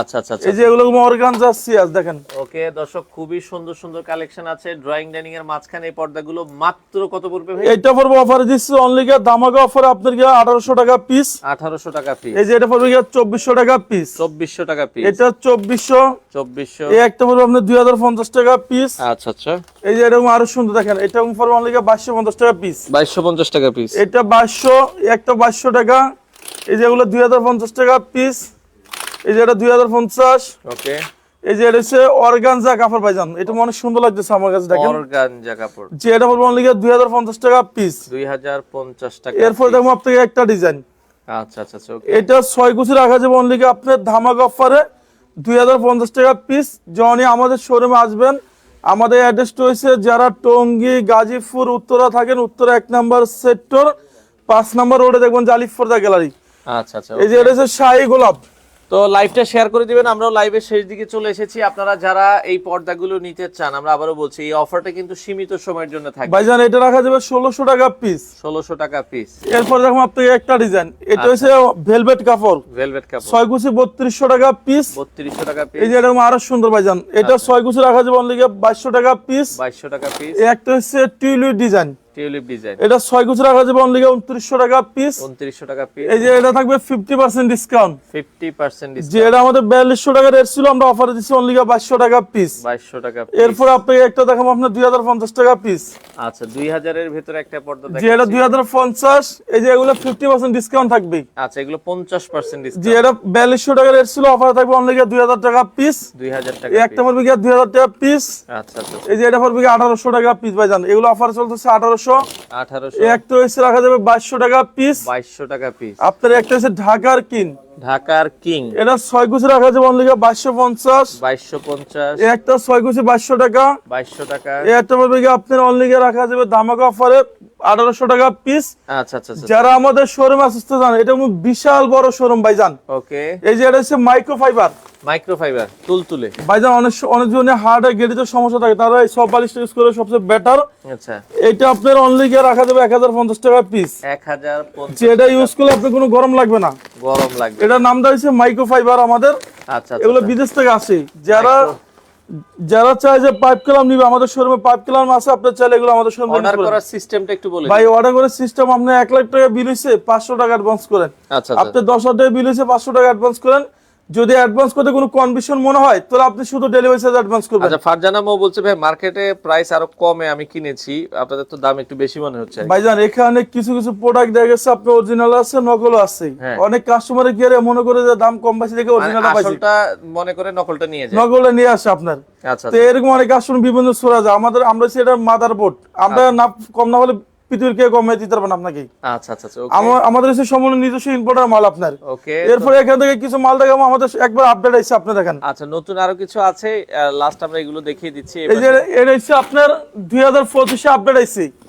আচ্ছা আচ্ছা আচ্ছা। এই যে এগুলো মরগানজা সিয়াস দেখেন। ওকে দর্শক খুবই সুন্দর সুন্দর কালেকশন আছে। ড্রয়িং ডাইনিং এর মাঝখানে এই পর্দাগুলো মাত্র কত পড়বে ভাই? এইটা পড়বে অফারে দিচ্ছি অনলি দামাকা অফারে আপনার গিয়ে আঠারোশো টাকা পিস আঠারোশো টাকা পিস এই যে এটা পড়বে গিয়ে চব্বিশশো টাকা পিস চব্বিশশো টাকা পিস এটা চব্বিশশো। চব্বিশশো। এই একটা পড়বে আপনার দুই হাজার পঞ্চাশ টাকা পিস আচ্ছা আচ্ছা। এই যে এরকম আরও সুন্দর দেখেন এটা পড়বে অনলি বাইশশো পঞ্চাশ টাকা পিস বাইশশো পঞ্চাশ টাকা পিস এটা বাইশশো একটা বাইশশো টাকা। এই যে এগুলো দুই হাজার পঞ্চাশ টাকা পিস এই যে এটা দুই হাজার পঞ্চাশ। ওকে। এই যে এটা হচ্ছে অর্গানজা কাপড় পাইজান এটা অনেক সুন্দর লাগতেছে আমার কাছে দেখেন। অর্গানজা কাপড়। যে এটা পড়বে অনলি দুই হাজার পঞ্চাশ টাকা পিস দুই হাজার পঞ্চাশ টাকা এরপর। দেখব আপনাকে একটা ডিজাইন আচ্ছা আচ্ছা আচ্ছা ওকে। এটা রাখা যাবে অনলি আপনার ধামাক অফারে দুই হাজার পঞ্চাশ টাকা পিস যখনই আমাদের শোরুমে আসবেন আমাদের অ্যাড্রেসটা হয়েছে যারা টঙ্গী গাজীপুর উত্তরা থাকেন উত্তরা এক নাম্বার সেক্টর পাঁচ নাম্বার রোডে দেখবেন জালিফরদা গ্যালারি আচ্ছা আচ্ছা এই যে এটা হচ্ছে শাহী গোলাপ। তো লাইভটা শেয়ার করে দিবেন আমরাও লাইভের শেষ দিকে চলে এসেছি। আপনারা যারা এই পর্দাগুলো নিতে চান আমরা আবারও বলছি এই অফারটা কিন্তু সীমিত সময়ের জন্য থাকবে ভাইজান এটা রাখা যাবে ষোলোশো টাকা পিস ষোলোশো টাকা পিস এরপর দেখুন আপনাকে একটা ডিজাইন এটা হচ্ছে ভেলভেট কাপড়। ভেলভেট কাপড়। ছয় কুচি বত্রিশশো টাকা পিস বত্রিশশো টাকা পিস এই যে এরকম আরও সুন্দর ভাইজান। এটা ছয় কুচি রাখা যাবে অনলি বাইশশো টাকা পিস বাইশশো টাকা পিস একটা হচ্ছে টিউলিপ ডিজাইন টিউলিপ ডিজাইন। এটা ছয় কুচি রাখা যাবে অনলি উনত্রিশশো টাকা পিস উনত্রিশশো টাকা পিস এই যে এটা থাকবে fifty percent discount fifty percent যে এটা আমাদের বিয়াল্লিশশো টাকা রেট ছিল আমরা অফারে দিচ্ছি অনলি বাইশশো টাকা পিস বাইশশো টাকা piece। এরপর আপনাকে একটা দেখাবো আপনার দুই হাজার পঞ্চাশ টাকা পিস আচ্ছা দুই হাজারের ভেতরে একটা পর্দা দেখাচ্ছি। দুই হাজার পঞ্চাশ এই যে এগুলো ফিফটি পার্সেন্ট ডিসকাউন্ট থাকবে। আচ্ছা এগুলো পঞ্চাশ পার্সেন্ট যে এটা বিয়াল্লিশশো টাকা রেট ছিল অফারে থাকবে অনলি দুই হাজার টাকা পিস দুই হাজার টাকা এই একটা পড়বে গিয়ে দুই হাজার টাকা পিস আচ্ছা আচ্ছা এই যে এটা পড়বে গিয়ে আঠারোশো টাকা পিস ভাই জান এগুলো অফার চলতেছে আঠারোশো। আঠারোশো। এই একটা হচ্ছে রাখা যাবে বাইশশো টাকা পিস বাইশশো টাকা পিস আপনার একটা হচ্ছে ঢাকার কিন ঢাকার কিং। এটা ছয় কুচি রাখা যাবে অনলি বাইশশো পঞ্চাশ। বাইশশো পঞ্চাশ। একটা ছয় কুচি বাইশশো টাকা। বাইশশো টাকা। একটা পড়বে গিয়ে আপনার অনলি রাখা যাবে দামাকা অফারে আঠারোশো টাকা পিস আচ্ছা আচ্ছা আচ্ছা যারা আমাদের শোরুম আসতে চান এটা বিশাল বড় শোরুম ভাইজান। ওকে এই যে এটা হচ্ছে মাইক্রো ফাইবার মাইক্রোফাইবার তুলতুলে। ভাইজান অনেক অনেক জনের হার্ট সমস্যা থাকে তারা এই সব বালিশটা ইউজ করে সবচেয়ে বেটার আচ্ছা। এটা আপনার অনলি গিয়ে রাখা যাবে এক হাজার পঞ্চাশ টাকা পিস এক হাজার পঞ্চাশ যেটা ইউজ করলে কোনো গরম লাগবে না। গরম লাগবে। এটার নামটা হচ্ছে মাইক্রো ফাইবার আমাদের। আচ্ছা এগুলো আচ্ছা। বিদেশ থেকে আসে। যারা যারা চায় যে পাইপ কালাম নিবে আমাদের শোরুমে পাইপ কালাম আছে আপনার চাইলে এগুলো আমাদের শোরুমে অর্ডার করার সিস্টেমটা একটু বলে ভাই অর্ডার করে সিস্টেম আপনি এক লাখ টাকা বিল হইছে পাঁচশো টাকা অ্যাডভান্স করেন। আচ্ছা আচ্ছা। আপনি দশ হাজার টাকা বিল হয়েছে পাঁচশো টাকা অ্যাডভান্স করেন। যদি অ্যাডভান্স করতে কোনো কন্ডিশন মনে হয় তাহলে আপনি শুধু ডেলিভারি চার্জ অ্যাডভান্স করবেন। আচ্ছা ফারজানা মো বলছে ভাই মার্কেটে প্রাইস আরও কমে আমি কিনেছি। আপনাদের তো দাম একটু বেশি মনে হচ্ছে ভাইজান এখানে কিছু কিছু প্রোডাক্ট দেখা গেছে আপনি অরিজিনাল আছে নকল আছে। হ্যাঁ। অনেক কাস্টমারে গিয়ে মনে করে যে দাম কম বেশি দেখে মানে অরিজিনালটা পাইছি। আসলটা মনে করে নকলটা নিয়ে যায়। নকলটা নিয়ে আসে আপনার। আচ্ছা তো এরকম অনেক কাস্টমার বিভিন্ন সোরা যায় আমাদের আমরা সেটা মাদারবোর্ড আমরা না কম না হলে পৃথিবীর কেউ কমে দিতে পারবেন আপনাকে। আচ্ছা আচ্ছা আচ্ছা আমাদের হচ্ছে সম্পূর্ণ নিজস্ব ইম্পোর্টার মাল আপনার। ওকে এরপরে এখান থেকে কিছু মাল দেখাবো আমাদের একবার আপডেট আছে আপনি দেখেন। আচ্ছা নতুন আরও কিছু আছে? লাস্ট আমরা এগুলো দেখিয়ে দিচ্ছি এই যে এটা হচ্ছে আপনার আপডেট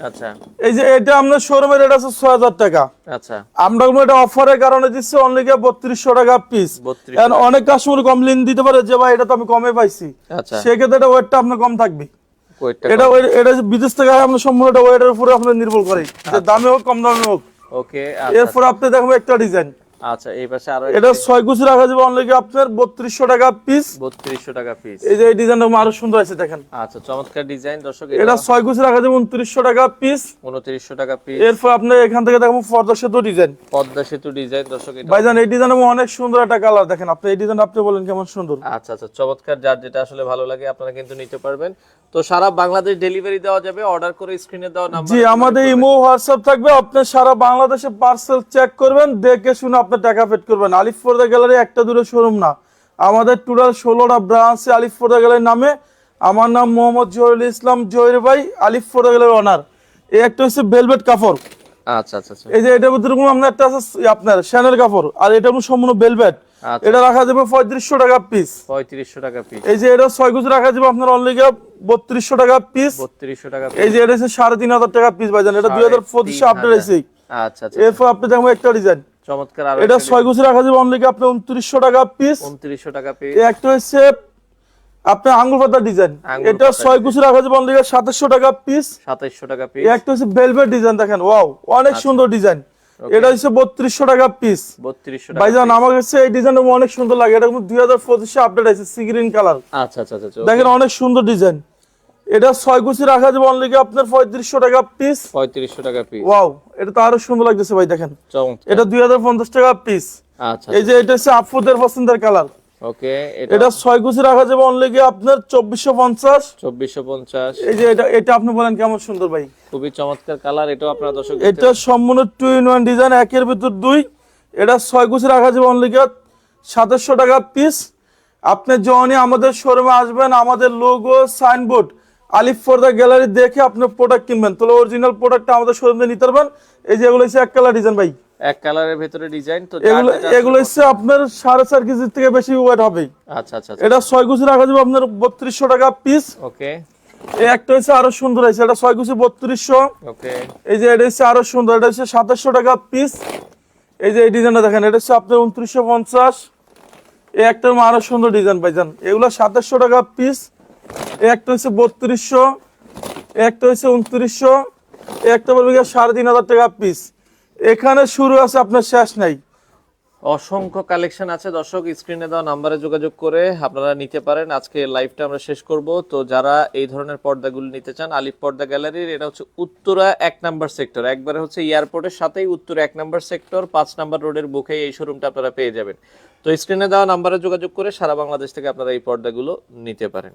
আচ্ছা। এই যে এটা আপনার শোরুমের রেট আছে ছয় হাজার টাকা। আচ্ছা। আমরা কোনো এটা অফারের কারণে দিচ্ছি অনলি গিয়ে বত্রিশশো টাকা পিস 32 অনেক কাস্টমার কমপ্লেন দিতে পারে যে ভাই এটা তো আমি কমে পাইছি। আচ্ছা। সেক্ষেত্রে এটা ওয়েটটা আপনার কম থাকবে। এটা এটা বিদেশ থেকে আমরা আপনার ওয়েটার উপরে আপনার নির্ভর করে। দামে হোক কম দামে হোক। ওকে এরপর আপনি দেখবেন একটা ডিজাইন আচ্ছা এই পাশে আরও এটা ছয় কুচি রাখা যাবে অনলি আপনার বত্রিশশো টাকা পিস বত্রিশশো টাকা পিস এই যে এই ডিজাইনটা আরও সুন্দর আছে দেখেন। আচ্ছা চমৎকার ডিজাইন দর্শক এটা ছয় কুচি রাখা যাবে উনত্রিশশো টাকা পিস উনত্রিশশো টাকা পিস এরপর আপনি এখান থেকে পর্দা সেতু ডিজাইন সেতু ডিজাইন দর্শক এটা ভাইজান এই ডিজাইন অনেক সুন্দর একটা কালার দেখেন আপনি এই ডিজাইন আপনি বলেন কেমন সুন্দর। আচ্ছা আচ্ছা চমৎকার যার যেটা আসলে ভালো লাগে আপনারা কিন্তু নিতে পারবেন। তো সারা বাংলাদেশ ডেলিভারি দেওয়া যাবে অর্ডার করে স্ক্রিনে দেওয়া নাম্বার জি আমাদের ইমো হোয়াটসঅ্যাপ থাকবে আপনি সারা বাংলাদেশে পার্সেল চেক করবেন দেখে শুনে আপনি টাকা পেড করবেন। আলিফ ফোর্দা গ্যালারি একটা দূরে শোরুম না। আমাদের টোটাল ষোলোটা ব্রাঞ্চ আলিফ ফোর্দা গ্যালারি নামে। আমার নাম মোহাম্মদ জহিরুল ইসলাম জহির ভাই আলিফ ফোর্দা গ্যালারি অনার এই একটা হচ্ছে ভেলভেট কাপড়। আচ্ছা আচ্ছা আচ্ছা। এই যে এটার কোনো আপনার একটা আছে আপনার শ্যানেল কাপড়। আর এটা সম্পূর্ণ ভেলভেট আচ্ছা। এটা রাখা যাবে পঁয়ত্রিশশো টাকা পিস পঁয়ত্রিশশো টাকা পিস এই যে এটা ছয় গুজ রাখা যাবে আপনার অনলি বত্রিশশো টাকা পিস বত্রিশশো টাকা এই যে এটা হচ্ছে সাড়ে তিন হাজার টাকা পিস ভাইজান। এটা দুই হাজার পঁচিশে আপডেট আছে আচ্ছা আচ্ছা এরপর আপনি দেখবেন একটা ডিজাইন চমৎকার আর এটা ছয় গুছি রাখা যাবে অনলি আপনি উনত্রিশশো টাকা পিস উনত্রিশশো টাকা পিস একটা হচ্ছে আপনার আঙ্গুর পাতার ডিজাইন এটা পাতার ছয় রাখা যাবে অনলি সাতাশশো টাকা পিস সাতাইশশো টাকা পিস একটা হচ্ছে ভেলভেট ডিজাইন দেখেন ওয়াও অনেক সুন্দর ডিজাইন এটা হচ্ছে বত্রিশশো টাকা পিস বত্রিশশো টাকা ভাইজান আমার কাছে এই ডিজাইনটা অনেক সুন্দর লাগে এটা দুই হাজার পঁচিশে আপডেট আছে সি গ্রিন কালার আচ্ছা আচ্ছা আচ্ছা আচ্ছা দেখেন অনেক সুন্দর ডিজাইন এটা ছয় গুছি রাখা যাবে অনলি আপনার পঁয়ত্রিশশো টাকা পিস পঁয়ত্রিশশো টাকা পিস ওয়াও এটা তো আরও সুন্দর লাগতেছে ভাই দেখেন। এটা দুই হাজার পঞ্চাশ টাকা পিস আচ্ছা এই যে এটা হচ্ছে আপুদের পছন্দের কালার ওকে এটা এটা ছয় গুছি রাখা যাবে অনলি আপনার চব্বিশশো পঞ্চাশ। চব্বিশশো পঞ্চাশ। এই যে এটা এটা আপনি বলেন কেমন সুন্দর ভাই। খুবই চমৎকার কালার এটাও আপনার দর্শক এটা সম্পূর্ণ টু ইন ওয়ান ডিজাইন একের ভিতর দুই। এটা ছয় গুছি রাখা যাবে অনলি সাতাশশো টাকা পিস আপনি যখনই আমাদের শোরুমে আসবেন আমাদের লোগো সাইনবোর্ড আলিফ ফোর্দা গ্যালারি দেখে আপনি প্রোডাক্ট কিনবেন। তাহলে অরিজিনাল প্রোডাক্টটা আমাদের শোরুমে নিতে পারবেন। এই যে এগুলো হচ্ছে এক কালার ডিজাইন ভাই। এক কালারের ভেতরে ডিজাইন তো এগুলো এগুলো হচ্ছে আপনার সাড়ে চার কেজির থেকে বেশি ওয়েট হবে। আচ্ছা আচ্ছা আচ্ছা। এটা ছয় গুছি রাখা যাবে আপনার বত্রিশশো টাকা পিস ওকে এই একটা হচ্ছে আরও সুন্দর আছে এটা ছয় গুছি বত্রিশশো। ওকে এই যে এটা হচ্ছে আরও সুন্দর। এটা হচ্ছে সাতাশশো টাকা পিস এই যে এই ডিজাইনটা দেখেন এটা হচ্ছে আপনার উনত্রিশশো পঞ্চাশ। এই একটা আরও সুন্দর ডিজাইন পাইছেন এগুলো সাতাশশো টাকা পিস একটা হচ্ছে বত্রিশশো, একটা হচ্ছে উনত্রিশশো, একটা গিয়ে সাড়ে তিন হাজার টাকা পিস এখানে শুরু আছে, আপনার শেষ নাই। অসংখ্য কালেকশন আছে। দর্শক স্ক্রিনে দেওয়া নাম্বারে যোগাযোগ করে আপনারা নিতে পারেন। আজকে লাইভটা আমরা শেষ করব। তো যারা এই ধরনের পর্দাগুলো নিতে চান, আলিফ পর্দা গ্যালারির এটা হচ্ছে উত্তরা এক নাম্বার সেক্টর একবারে হচ্ছে এয়ারপোর্টের সাথেই উত্তরা এক নাম্বার সেক্টর পাঁচ নাম্বার রোডের বুকে এই শোরুমটা আপনারা পেয়ে যাবেন। তো স্ক্রিনে দেওয়া নাম্বারে যোগাযোগ করে সারা বাংলাদেশ থেকে আপনারা এই পর্দাগুলো নিতে পারেন।